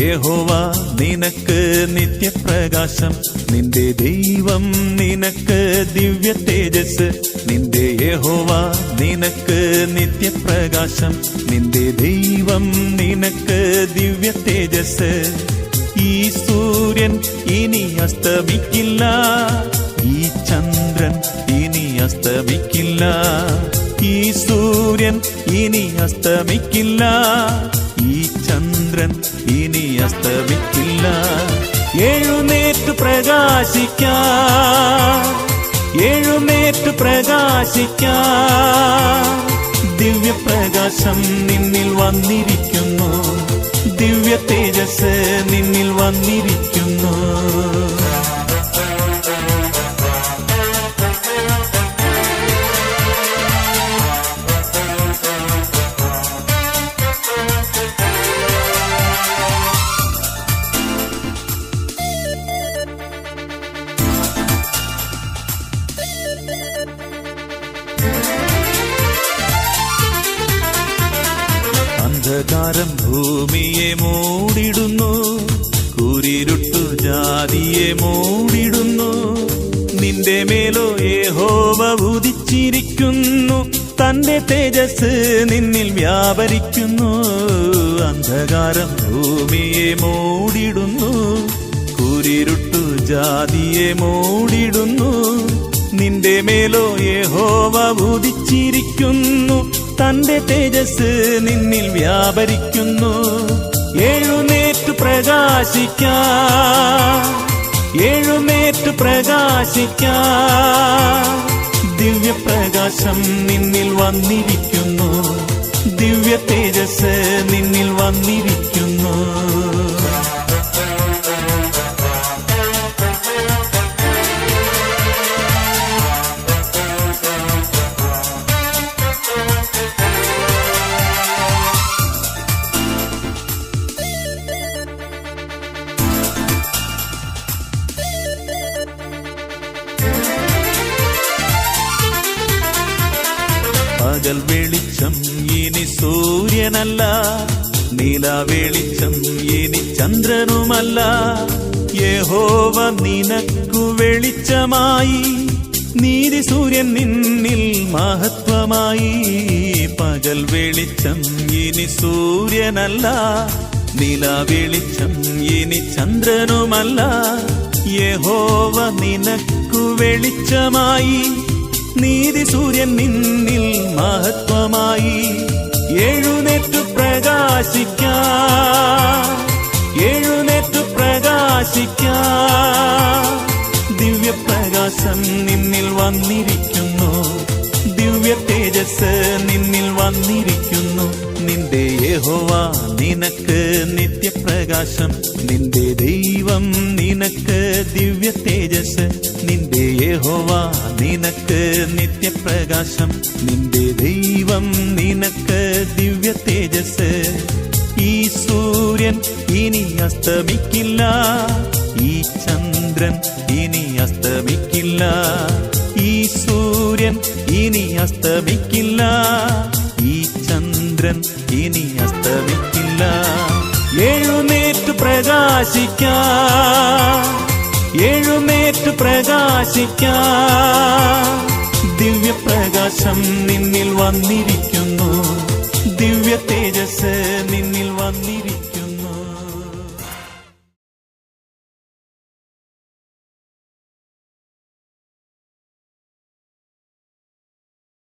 യഹോവ നിനക്ക് നിത്യപ്രകാശം. നിന്റെ ദൈവം നിനക്ക് ദിവ്യ തേജസ്. നിന്റെ യഹോവ നിനക്ക് നിത്യപ്രകാശം. നിന്റെ ദൈവം നിനക്ക് ദിവ്യ തേജസ്. ഈ സൂര്യൻ ഇനി അസ്തമിക്കില്ല. ഈ ചന്ദ്രൻ ഇനി അസ്തമിക്കില്ല. ഈ സൂര്യൻ ഇനി അസ്തമിക്കില്ല. ഈ ചന്ദ്രൻ ഇനി അസ്തമിക്കില്ല. എഴുന്നേറ്റ് പ്രകാശിക്കാം. എഴുന്നേറ്റ് പ്രകാശിക്കാം. ദിവ്യപ്രകാശം നിന്നിൽ വന്നിരിക്കുന്നു. ദിവ്യ തേജസ് നിന്നിൽ വന്നിരിക്കുന്നു. അന്ധകാരം ഭൂമിയെ മൂടിടുന്നു. കുരിരുട്ടു ജാതിയെ മൂടിടുന്നു. നിന്റെ മേലോ യഹോവ ഉദിച്ചിരിക്കുന്നു. തന്റെ തേജസ് നിന്നിൽ വ്യാപരിക്കുന്നു. അന്ധകാരം ഭൂമിയെ മൂടിടുന്നു. കുരിരുട്ടു ജാതിയെ മൂടിടുന്നു. നിന്റെ മേലോ യഹോവ ഉദിച്ചിരിക്കുന്നു. തന്റെ തേജസ് നിന്നിൽ വ്യാപരിക്കുന്നു. എഴുന്നേറ്റ് പ്രകാശിക്കാം. എഴുന്നേറ്റ് പ്രകാശിക്കാം. ദിവ്യപ്രകാശം നിന്നിൽ വന്നിരിക്കുന്നു. ദിവ്യ തേജസ് നിന്നിൽ വന്നിരിക്കുന്നു. വെളിച്ചം ഇനി സൂര്യനല്ല. നീല വെളിച്ചം ഇനി ചന്ദ്രനുമല്ല. യഹോവ നിനക്കു വെളിച്ചമായി. നീതി സൂര്യൻ നിന്നിൽ മഹത്വമായി. പകൽ വെളിച്ചം ഇനി സൂര്യനല്ല. നീല വെളിച്ചം ഇനി ചന്ദ്രനുമല്ല. യഹോവ നിനക്കു വെളിച്ചമായി. നീതി സൂര്യൻ നിന്നിൽ മഹത്വമായി എഴുന്നേറ്റു പ്രകാശിക്കാം എഴുന്നേറ്റു പ്രകാശിക്കാം ദിവ്യപ്രകാശം നിന്നിൽ വന്നിരിക്കുന്നു. ദിവ്യ തേജസ് നിന്നിൽ വന്നിരിക്കുന്നു. നിന്റെ യഹോവ നിനക്ക് നിത്യപ്രകാശം. നിന്റെ ദൈവം നിനക്ക് ദിവ്യ തേജസ്. നിന്റെ യഹോവ നിനക്ക് നിത്യപ്രകാശം. നിന്റെ ദൈവം നിനക്ക് ദിവ്യ തേജസ്. ഈ സൂര്യൻ ഇനി അസ്തമിക്കില്ല. ഈ ചന്ദ്രൻ ഇനി അസ്തമിക്കില്ല. ഈ സൂര്യൻ ഇനി അസ്തമിക്കില്ല. ഈ ചന്ദ്രൻ ഇനി അസ്തമിക്കില്ല. പ്രകാശിക്കാം. എഴുന്നേറ്റ് പ്രകാശിക്കാം. ദിവ്യപ്രകാശം നിന്നിൽ വന്നിരിക്കുന്നു. ദിവ്യ തേജസ് നിന്നിൽ